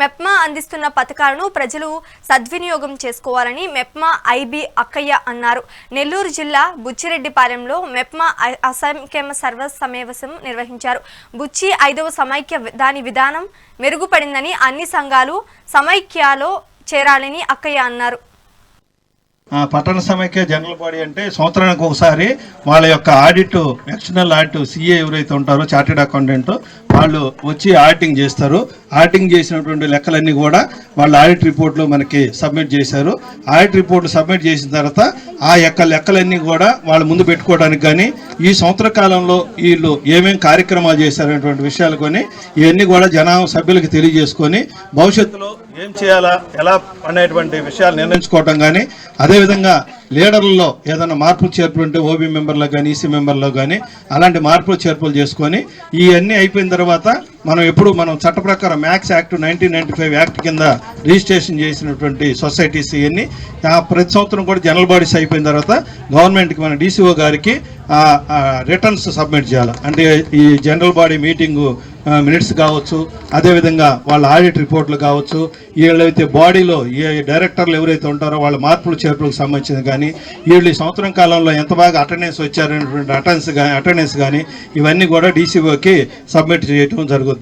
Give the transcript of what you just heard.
మెప్మా అందిస్తున్న పథకాలను ప్రజలు సద్వినియోగం చేసుకోవాలని మెప్మా ఐబి అక్కయ్య అన్నారు. నెల్లూరు జిల్లా బుచ్చిరెడ్డిపాలెంలో మెప్మా అసంఖ్యమ సర్వ సమావేశం నిర్వహించారు. బుచ్చి ఐదవ సమైక్య దాని విధానం మెరుగుపడిందని అన్ని సంఘాలు సమైక్యలో చేరాలని అక్కయ్య అన్నారు. పట్టణ సమైక్య జనరల్ బాడీ అంటే సంవత్సరానికి ఒకసారి వాళ్ళ యొక్క ఆడిట్ ఎక్స్టర్నల్ ఆడిట్ సిఏ ఎవరైతే ఉంటారో చార్టెడ్ అకౌంటెంట్ వాళ్ళు వచ్చి ఆడిటింగ్ చేస్తారు. ఆడిటింగ్ చేసినటువంటి లెక్కలన్నీ కూడా వాళ్ళ ఆడిట్ రిపోర్ట్లు మనకి సబ్మిట్ చేశారు. ఆడిట్ రిపోర్ట్లు సబ్మిట్ చేసిన తర్వాత ఆ యొక్క లెక్కలన్నీ కూడా వాళ్ళ ముందు పెట్టుకోవడానికి కానీ ఈ సంవత్సర కాలంలో వీళ్ళు ఏమేమి కార్యక్రమాలు చేశారనేటువంటి విషయాలు కొని ఇవన్నీ కూడా జనా సభ్యులకి తెలియజేసుకొని భవిష్యత్తులో ఏం చేయాలా? ఎలా అనేటువంటి విషయాలు నిర్ణయించుకోవటం కానీ అదేవిధంగా లీడర్లలో ఏదైనా మార్పులు చేర్పుంటే ఓబీ మెంబర్లో కానీ ఈసీ మెంబర్లో కానీ అలాంటి మార్పులు చేర్పులు చేసుకొని ఇవన్నీ అయిపోయిన తర్వాత మనం ఎప్పుడు మనం చట్ట ప్రకారం MACS act nineteen ninety five act కింద రిజిస్ట్రేషన్ చేసినటువంటి సొసైటీస్ ఇవన్నీ ప్రతి సంవత్సరం కూడా జనరల్ బాడీస్ అయిపోయిన తర్వాత గవర్నమెంట్కి మన డీసీఓ గారికి రిటర్న్స్ సబ్మిట్ చేయాలి. అంటే ఈ జనరల్ బాడీ మీటింగు మినిట్స్ కావచ్చు అదేవిధంగా వాళ్ళ ఆడిట్ రిపోర్ట్లు కావచ్చు వీళ్ళైతే బాడీలో ఏ డైరెక్టర్లు ఎవరైతే ఉంటారో వాళ్ళ మార్పులు చేర్పులకు సంబంధించింది కానీ వీళ్ళు ఈ సంవత్సరం కాలంలో ఎంత బాగా అటెండెన్స్ వచ్చారనేటువంటి అటెండెన్స్ కానీ అటెండెన్స్ కానీ ఇవన్నీ కూడా డీసీఓకి సబ్మిట్ చేయటం జరుగుతుంది.